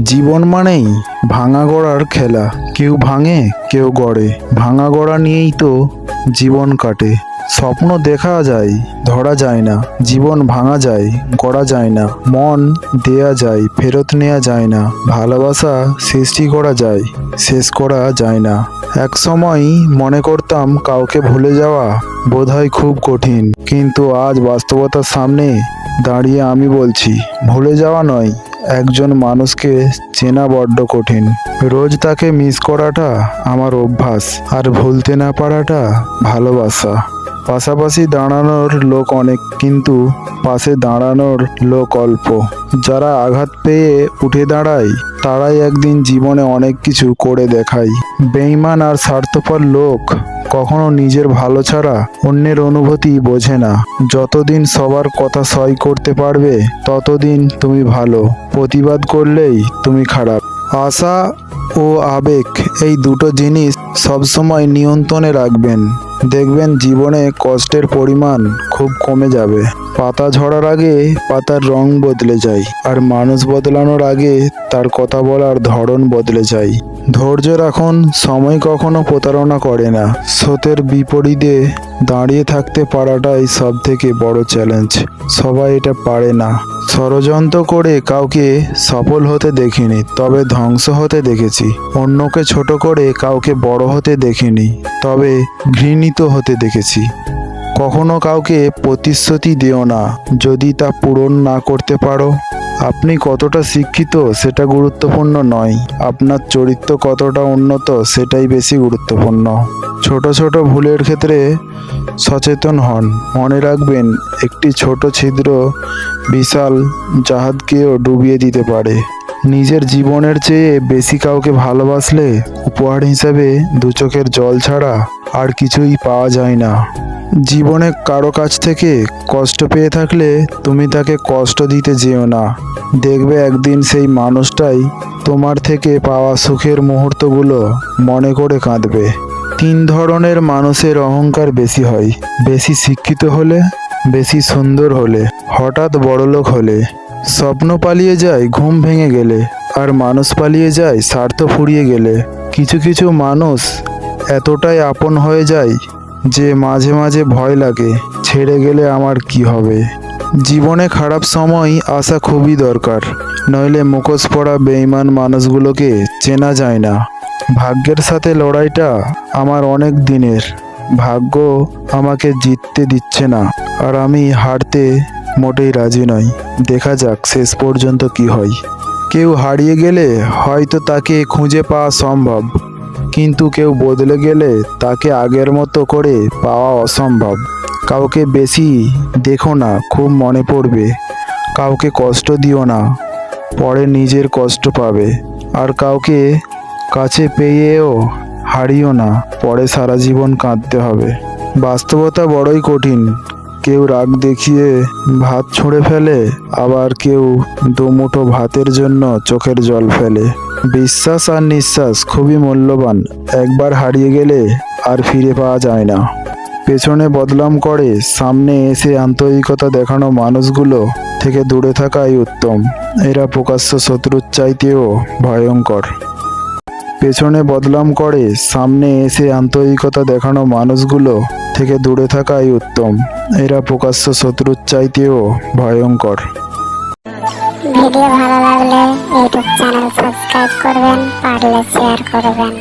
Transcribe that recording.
জীবন মানেই ভাঙা গড়ার খেলা। কেউ ভাঙে, কেউ গড়ে। ভাঙা গড়া নিয়েই তো জীবন কাটে। স্বপ্ন দেখা যায়, ধরা যায় না। জীবন ভাঙা যায়, গড়া যায় না। মন দেয়া যায়, ফেরত নেওয়া যায় না। ভালোবাসা সৃষ্টি করা যায়, শেষ করা যায় না। এক সময় মনে করতাম কাউকে ভুলে যাওয়া বোধহয় খুব কঠিন। কিন্তু আজ বাস্তবতার সামনে দাঁড়িয়ে আমি বলছি, ভুলে যাওয়া নয়। একজন মানুষকে চেনা বড্ড কঠিন। রোজ তাকে মিস করাটা আমার অভ্যাস, আর ভুলতে না পারাটা ভালোবাসা। পাশাপাশি দাঁড়ানোর লোক অনেক, কিন্তু পাশে দাঁড়ানোর লোক অল্প। যারা আঘাত পেয়ে উঠে দাঁড়ায়, তারাই একদিন জীবনে অনেক কিছু করে দেখায়। বেইমান আর স্বার্থপর লোক কখনো নিজের ভালো ছাড়া অন্যের অনুভূতি বোঝে না। যতদিন সবার কথা সই করতে পারবে, ততদিন তুমি ভালো। প্রতিবাদ করলেই তুমি খারাপ। আশা ও আবেগ এই দুটো জিনিস সবসময় নিয়ন্ত্রণে রাখবেন। দেখবেন জীবনে কষ্টের পরিমাণ খুব কমে যাবে। পাতা ঝরার আগে পাতার রং বদলে যায় আর মানুষ বদলানোর আগে তার কথা বলার ধরন বদলে যায়। ধৈর্য রাখুন, সময় কখনো প্রতারণা করে না। স্রোতের বিপরীতে দাঁড়িয়ে থাকতে পারাটাই সব থেকে বড় চ্যালেঞ্জ সবাই এটা পারে না। ষড়যন্ত্র করে কাউকে সফল হতে দেখিনি, তবে ধ্বংস হতে দেখেছি। অন্যকে ছোট করে কাউকে বড় হতে দেখিনি, তবে ঘৃণিত হতে দেখেছি। কখনো কাউকে প্রতিশ্রুতি দিও না, যদি তা পূরণ না করতে পারো। আপনি কতটা শিক্ষিত সেটা গুরুত্বপূর্ণ নয়। আপনার চরিত্র কতটা উন্নত সেটাই বেশি গুরুত্বপূর্ণ। ছোট ছোট ভুলের ক্ষেত্রে সচেতন হন। মনে রাখবেন, একটি ছোট ছিদ্র বিশাল জাহাজকেও ডুবিয়ে দিতে পারে। নিজের জীবনের চেয়ে বেশি কাউকে ভালোবাসলে উপহার হিসাবে দু চোখের জল ছাড়া আর কিছুই পাওয়া যায় না। জীবনে কারও কাছ থেকে কষ্ট পেয়ে থাকলে তুমি তাকে কষ্ট দিতে যেও না। দেখবে একদিন সেই মানুষটাই তোমার থেকে পাওয়া সুখের মুহূর্তগুলো মনে করে কাঁদবে। তিন ধরনের মানুষের অহংকার বেশি হয়। বেশি শিক্ষিত হলে, বেশি সুন্দর হলে, হঠাৎ বড়লোক হলে। স্বপ্ন পালিয়ে যায় ঘুম ভেঙে গেলে, আর মানুষ পালিয়ে যায় স্বার্থ ফুরিয়ে গেলে। কিছু কিছু মানুষ এতটাই আপন হয়ে যায় যে মাঝে মাঝে ভয় লাগে, ছেড়ে গেলে আমার কি হবে? জীবনে খারাপ সময় আসা খুবই দরকার, নইলে মুখোশ পড়া বেইমান মানুষগুলোকে চেনা যায় না। ভাগ্যের সাথে লড়াইটা আমার অনেক দিনের। ভাগ্য আমাকে জিততে দিচ্ছে না, আর আমি হারতে মোটেই রাজি নই। দেখা যাক শেষ পর্যন্ত কি হয়। কেউ হারিয়ে গেলে হয়তো তাকে খুঁজে পাওয়া সম্ভব। কিন্তু কেউ বদলে গেলে তাকে আগের মতো করে পাওয়া অসম্ভব। কাউকে বেশি দেখো না, খুব মনে পড়বে। কাউকে কষ্ট দিও না, পরে নিজের কষ্ট পাবে। আর কাউকে কাছে পেয়েও হারিও না, পরে সারা জীবন কাঁদতে হবে। বাস্তবতা বড়ই কঠিন। কেউ রাগ দেখিয়ে ভাত ছুঁড়ে ফেলে, আবার কেউ দুমুঠো ভাতের জন্য চোখের জল ফেলে। বিশ্বাস আর নিঃশ্বাস খুবই মূল্যবান। একবার হারিয়ে গেলে আর ফিরে পাওয়া যায় না। পেছনে বদলাম করে সামনে এসে আন্তরিকতা দেখানো মানুষগুলো থেকে দূরে থাকাই উত্তম। এরা প্রকাশ্য শত্রুর চাইতেও ভয়ঙ্কর। পেছনে বদলাম করে সামনে এসে আন্তরিকতা দেখানো মানুষগুলো থেকে দূরে থাকাই উত্তম। এরা প্রকাশ্য শত্রুর চাইতেও ভয়ঙ্কর। ভিডিও ভালো লাগলে ইউটিউব চ্যানেল সাবস্ক্রাইব করবেন পারলে শেয়ার করবেন।